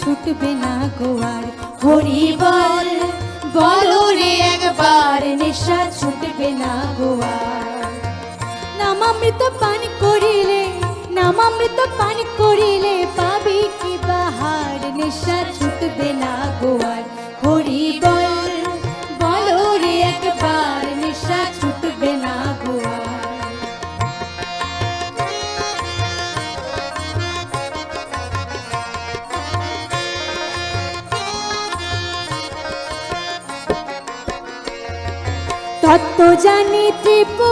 ছুটবে না গোয়ার হরি বল, বলো রে একবার, নেশা ছুটবে না গোয়ার নামামৃত পান করিলে, নামামৃত পান করিলে পাবি কি বাহার, নেশা ছুটবে না গোয়ার তত্ত্ব জানি ত্রিপুরারি।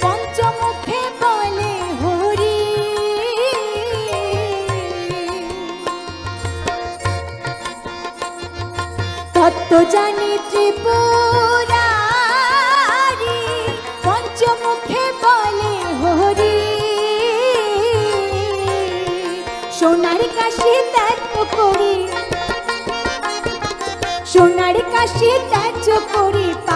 পঞ্চমুখে বলে হরি। তত্ত্ব জানি ত্রিপুরারি। পঞ্চমুখে বলে হরি। সোনার কাশি ত্যাগ করি। সোনার কাশি ত্যাগ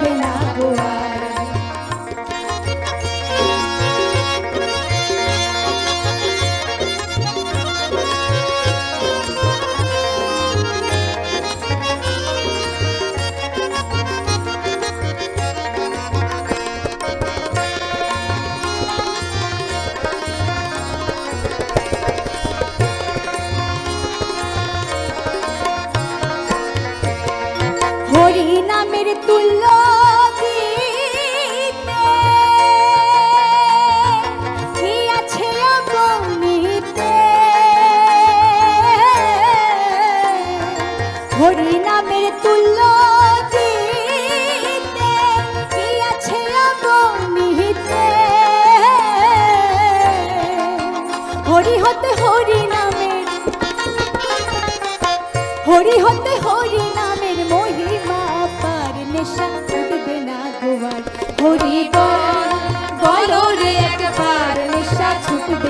ছুটবে না হরি হতে হরি নামের হরি হতে হরি নামের মহিমা পার নেশা উঠবে না গোয়ার। হরি বল বলো রে একবার, নেশা ছুটবে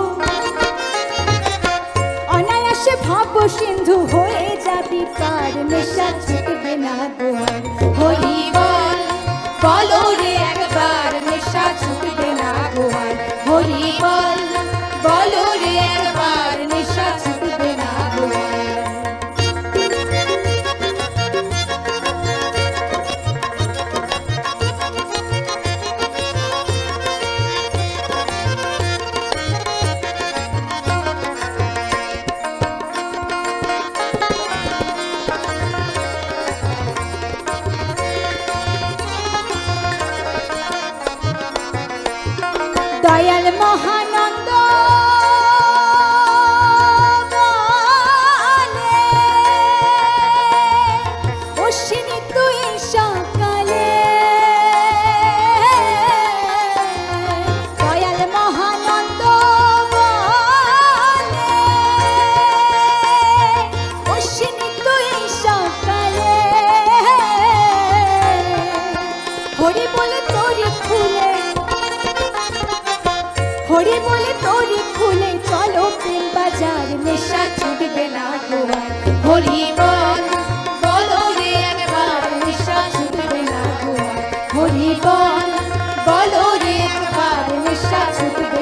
ভাব সিন্ধু হয়ে যাবি পার নেশা ছুটবে না গোয়ার। হরি হরি বলে তোরে খুলে চলো প্রেম বাজার, নেশা ছুটবে না গোয়ার হরি বল, বলো রে একবার, নেশা ছুটবে না গোয়ার হরি বল, বলো রে একবার, নেশা ছুটবে